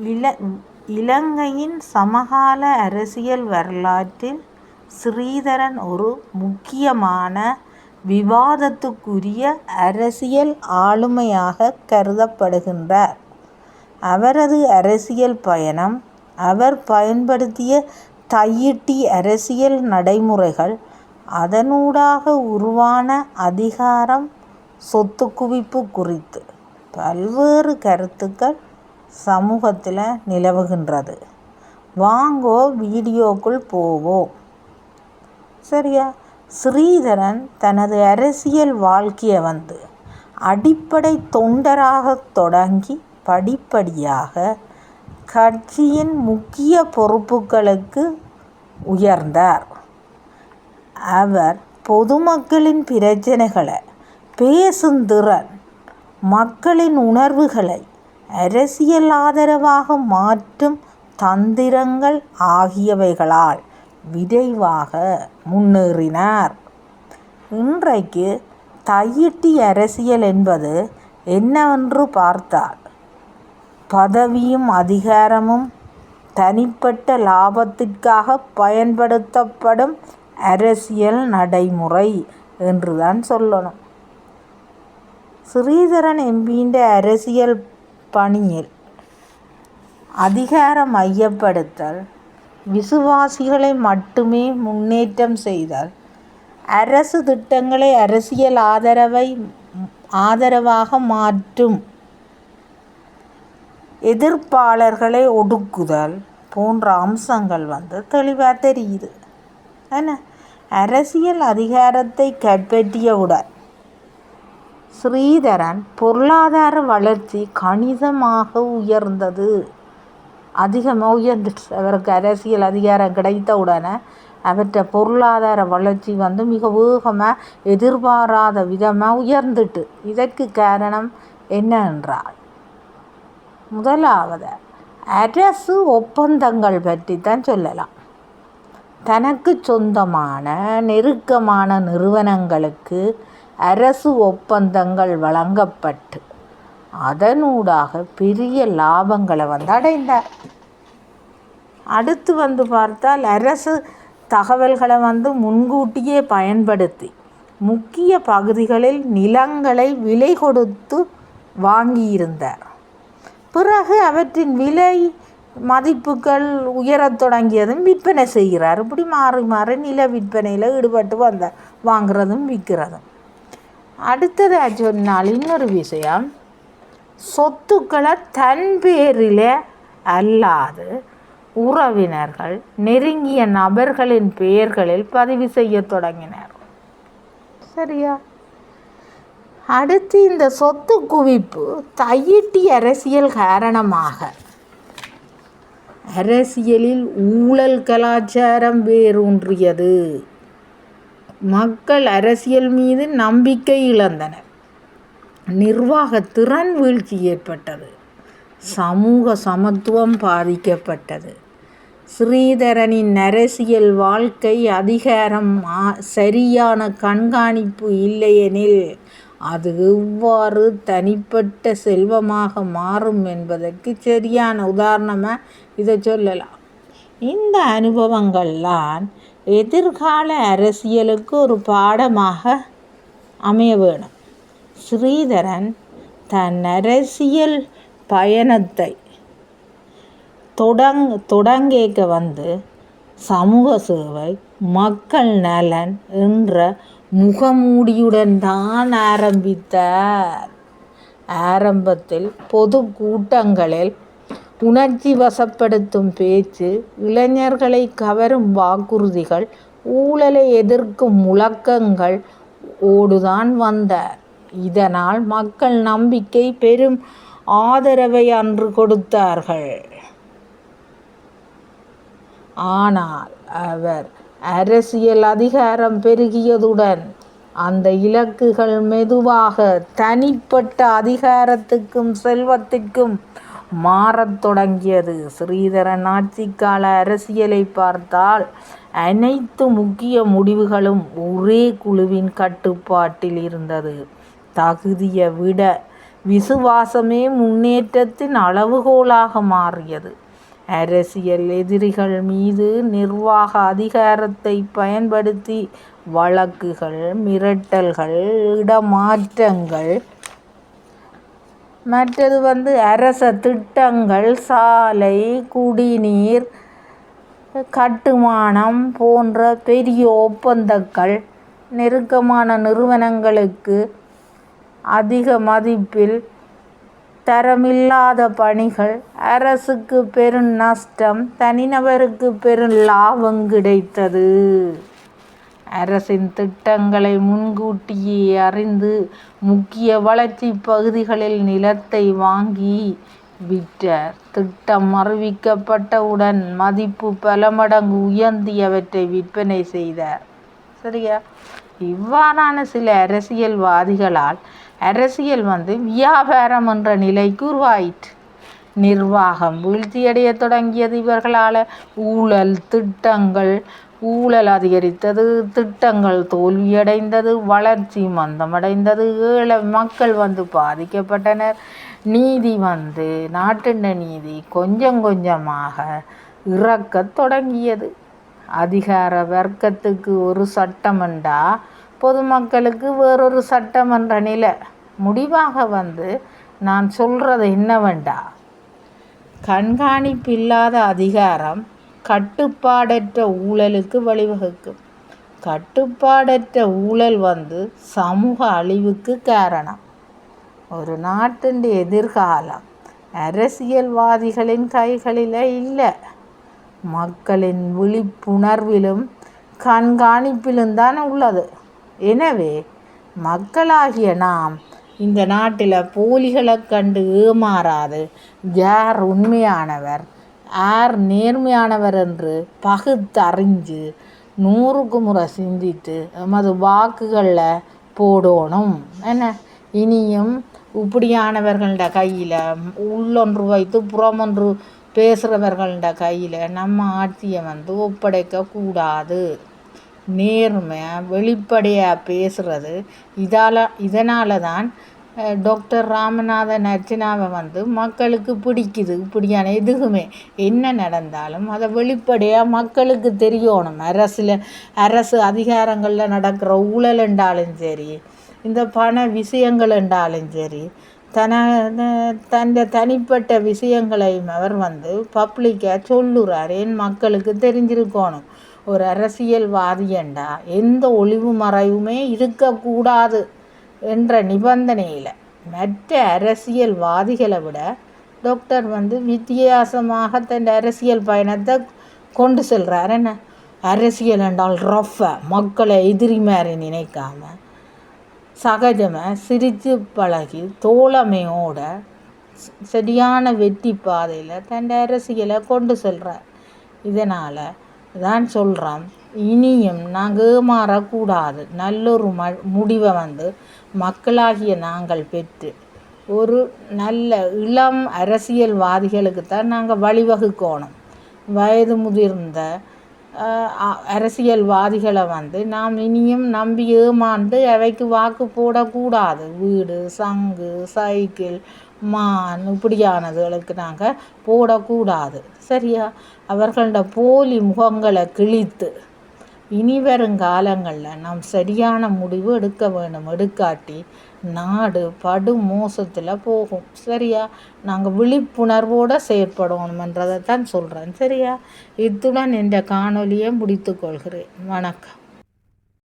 இல இலங்கையின் சமகால அரசியல் வரலாற்றில் ஸ்ரீதரன் ஒரு முக்கியமான விவாதத்துக்குரிய அரசியல் ஆளுமையாக கருதப்படுகின்றார். அவரது அரசியல் பயணம், அவர் பயன்படுத்திய தையிட்டி அரசியல் நடைமுறைகள், அதனூடாக உருவான அதிகாரம், சொத்து குவிப்பு குறித்து பல்வேறு கருத்துக்கள் சமூகத்தில் நிலவுகின்றது. வாங்கோ வீடியோக்குள் போவோம். சரியா ஸ்ரீதரன் தனது அரசியல் வாழ்க்கையை வந்து அடிப்படை தொண்டராகத் தொடங்கி படிப்படியாக கட்சியின் முக்கிய பொறுப்புகளுக்கு உயர்ந்தார். அவர் பொதுமக்களின் பிரச்சனைகளை பேசும் திறன், மக்களின் உணர்வுகளை அரசியல் ஆதரவாக மாற்றும் தந்திரங்கள் ஆகியவைகளால் விரைவாக முன்னேறினார். இன்றைக்கு தையிட்டி அரசியல் என்பது என்னவென்று பார்த்தால், பதவியும் அதிகாரமும் தனிப்பட்ட லாபத்திற்காக பயன்படுத்தப்படும் அரசியல் நடைமுறை என்றுதான் சொல்லணும். ஸ்ரீதரன் எம்.பி.யின் அரசியல் பணியில் அதிகார மையப்படுத்தல், விசுவாசிகளை மட்டுமே முன்னேற்றம் செய்தல், அரசு திட்டங்களை அரசியல் ஆதரவை ஆதரவாக மாற்றும், எதிர்ப்பாளர்களை ஒடுக்குதல் போன்ற அம்சங்கள் வந்து தெளிவாக தெரியுது. என்ன அரசியல் அதிகாரத்தை கைப்பற்றியவுடன் ஸ்ரீதரன் பொருளாதார வளர்ச்சி கணிசமாக உயர்ந்தது. அதிகமாக உயர்ந்துட்டு அவருக்கு அரசியல் அதிகாரம் கிடைத்தவுடனே அவற்ற பொருளாதார வளர்ச்சி வந்து மிக வேகமாக எதிர்பாராத விதமாக உயர்ந்துட்டு. இதற்கு காரணம் என்ன என்றால், முதலாவது அரசு ஒப்பந்தங்கள் பற்றி தான் சொல்லலாம். தனக்கு சொந்தமான நெருக்கமான நிறுவனங்களுக்கு அரசு ஒப்பந்தங்கள் வழங்கப்பட்டு, அதனூடாக பெரிய லாபங்களை வந்து அடைந்தார். அடுத்து வந்து பார்த்தால் அரசு தகவல்களை வந்து முன்கூட்டியே பயன்படுத்தி முக்கிய பகுதிகளில் நிலங்களை விலை கொடுத்து வாங்கியிருந்தார். பிறகு அவற்றின் விலை மதிப்புகள் உயரத் தொடங்கியதும் விற்பனை செய்கிறார். இப்படி மாறி மாறி நில விற்பனையில் ஈடுபட்டு வந்தார். வாங்குறதும் விற்கிறதும். அடுத்ததா சொன்னால் இன்னொரு விஷயம், சொத்துக்களை தன் பேரில அல்லாது உறவினர்கள், நெருங்கிய நபர்களின் பெயர்களில் பதிவு செய்யத் தொடங்கினார். சரியா அடுத்து இந்த சொத்து குவிப்பு தையிட்டி அரசியல் காரணமாக அரசியலில் ஊழல் கலாச்சாரம் வேரூன்றியது. மக்கள் அரசியல் மீது நம்பிக்கை இழந்தனர். நிர்வாக திறன் வீழ்ச்சி ஏற்பட்டது. சமூக சமத்துவம் பாதிக்கப்பட்டது. ஸ்ரீதரனின் அரசியல் வாழ்க்கை அதிகாரம் சரியான கண்காணிப்பு இல்லையெனில் அது எவ்வாறு தனிப்பட்ட செல்வமாக மாறும் என்பதற்கு சரியான உதாரணமாக இதை சொல்லலாம். இந்த அனுபவங்கள்தான் எதிர்கால அரசியலுக்கு ஒரு பாடமாக அமைய வேணும். ஸ்ரீதரன் தன் அரசியல் பயணத்தை தொடங் தொடங்கேக்க வந்து சமூக சேவை, மக்கள் நலன் என்ற முகமூடியுடன் தான் ஆரம்பித்தார். ஆரம்பத்தில் பொது கூட்டங்களில் உணர்ச்சி வசப்படுத்தும் பேச்சு, இளைஞர்களை கவரும் வாக்குறுதிகள், ஊழலை எதிர்க்கும் முழக்கங்கள் ஓடுதான் வந்தார். இதனால் மக்கள் நம்பிக்கை பெரும் ஆதரவை அன்று கொடுத்தார்கள். ஆனால் அவர் அரசியல் அதிகாரம் பெருகியதுடன் அந்த இலக்குகள் மெதுவாக தனிப்பட்ட அதிகாரத்துக்கும் செல்வத்திற்கும் மாறத் தொடங்கியது. ஸ்ரீதரன் ஆட்சிக்கால அரசியலைப் பார்த்தால் அனைத்து முக்கிய முடிவுகளும் ஒரே குழுவின் கட்டுப்பாட்டில் இருந்தது. தகுதியை விட விசுவாசமே முன்னேற்றத்தின் அளவுகோலாக மாறியது அரசியல் எதிரிகள் மீது நிர்வாக அதிகாரத்தை பயன்படுத்தி வழக்குகள் மிரட்டல்கள் இடமாற்றங்கள் மற்றது வந்து அரச திட்டங்கள் சாலை குடிநீர் கட்டுமானம் போன்ற பெரிய ஒப்பந்தங்கள் நெருக்கமான நிறுவனங்களுக்கு அதிக மதிப்பில் தரமில்லாத பணிகள் அரசுக்கு பெரும் நஷ்டம் தனிநபருக்கு பெரும் லாபம் கிடைத்தது. அரசின் திட்டங்களை முன்கூட்டியே அறிந்து முக்கிய வளர்ச்சி பகுதிகளில் நிலத்தை வாங்கி விற்றார். திட்டம் அறிவிக்கப்பட்டவுடன் மதிப்பு பல மடங்கு உயர்ந்து அவற்றை விற்பனை செய்தார். சரியா? இவ்வாறான சில அரசியல்வாதிகளால் அரசியல் வந்து வியாபாரம் என்ற நிலைக்கு உருவாயிற்று. நிர்வாகம் வீழ்ச்சியடைய தொடங்கியது இவர்களால். ஊழல் திட்டங்கள் ஊழல் அதிகரித்தது திட்டங்கள் தோல்வியடைந்தது வளர்ச்சி மந்தமடைந்தது ஏழை மக்கள் வந்து பாதிக்கப்பட்டனர். நீதி வந்து நாட்டின் நீதி கொஞ்சம் கொஞ்சமாக இறக்கத் தொடங்கியது. அதிகார வர்க்கத்துக்கு ஒரு சட்டமெண்டா பொதுமக்களுக்கு வேறொரு சட்டமன்ற நிலை? முடிவாக வந்து நான் சொல்கிறது என்னவெண்டா கண்காணிப்பில்லாத அதிகாரம் கட்டுப்பாடற்ற ஊழலுக்கு வழிவகுக்கும். கட்டுப்பாடற்ற ஊழல் வந்து சமூக அழிவுக்கு காரணம். ஒரு நாட்டின் எதிர்காலம் அரசியல்வாதிகளின் கைகளில் இல்லை. மக்களின் விழிப்புணர்விலும் கண்காணிப்பிலும் தான் உள்ளது. எனவே மக்களாகிய நாம் இந்த நாட்டில் போலிகளை கண்டு ஏமாறாது. யார் உண்மையானவர்? யார் நேர்மையானவர் என்று பகுத்தறிஞ்சு நூறுக்கு முறை சிந்தித்து எமது வாக்குகளில் போடணும். என்ன? இனியும் இப்படியானவர்கள்ட கையில் உள்ளொன்று வைத்து புறமொன்று பேசுகிறவர்கள்ட கையில் நம்ம ஆட்சியை வந்து ஒப்படைக்க கூடாது. வெளிப்படையாக பேசுகிறது இதால் இதனால தான் டாக்டர் ராமநாத அர்ச்சனாவை வந்து மக்களுக்கு பிடிக்குது இப்படியான எதுவுமே என்ன நடந்தாலும் அதை வெளிப்படையாக மக்களுக்கு தெரியணும். அரசில் அரசு அதிகாரங்களில் நடக்கிற ஊழல் என்றாலும் சரி இந்த பண விஷயங்கள் என்றாலும் சரி தன தன் தனிப்பட்ட விஷயங்களையும் அவர் வந்து பப்ளிக்காக சொல்லுறார். என் மக்களுக்கு தெரிஞ்சிருக்கணும்? ஒரு அரசியல்வாதி என்றால் எந்த ஒளிவு மறைவுமே இருக்கக்கூடாது. என்ற நிபந்தனையில் மற்ற அரசியல்வாதிகளை விட டாக்டர் வந்து வித்தியாசமாக தன் அரசியல் பயணத்தை கொண்டு செல்கிறார் என்ன? அரசியல் என்றால் ரஃபை மக்களை எதிரி மாதிரி நினைக்காம சகஜமாக சிரித்து பழகி தோழமையோட சரியான வெற்றி பாதையில் தன் அரசியலை கொண்டு செல்கிறார் இதனால் தான் சொல்கிறான் இனியும் நாங்கள் மாறக்கூடாது நல்லொரு ம முடிவை வந்து மக்களாகிய நாங்கள் பெற்று ஒரு நல்ல இளம் அரசியல்வாதிகளுக்கு தான் நாங்கள் வழிவகுக்கணும். வயது முதிர்ந்த அரசியல்வாதிகளை வந்து நாம் இனியும் நம்பி ஏமாந்து அவைக்கு வாக்கு போடக்கூடாது. வீடு சங்கு சைக்கிள் மான் இப்படியானதுகளுக்கு நாங்கள் போடக்கூடாது. சரியா? அவர்களோட போலி முகங்களை கிழித்து இனி வருங்காலங்களில் நாம் சரியான முடிவு எடுக்க வேணும் எடுக்காட்டி நாடு படு மோசத்தில் போகும். சரியா? நாங்கள் விழிப்புணர்வோடு செயற்படணுமன்றதை தான் சொல்கிறேன் சரியா? இத்துடன் இந்த காணொலியை முடித்துக்கொள்கிறேன் வணக்கம்.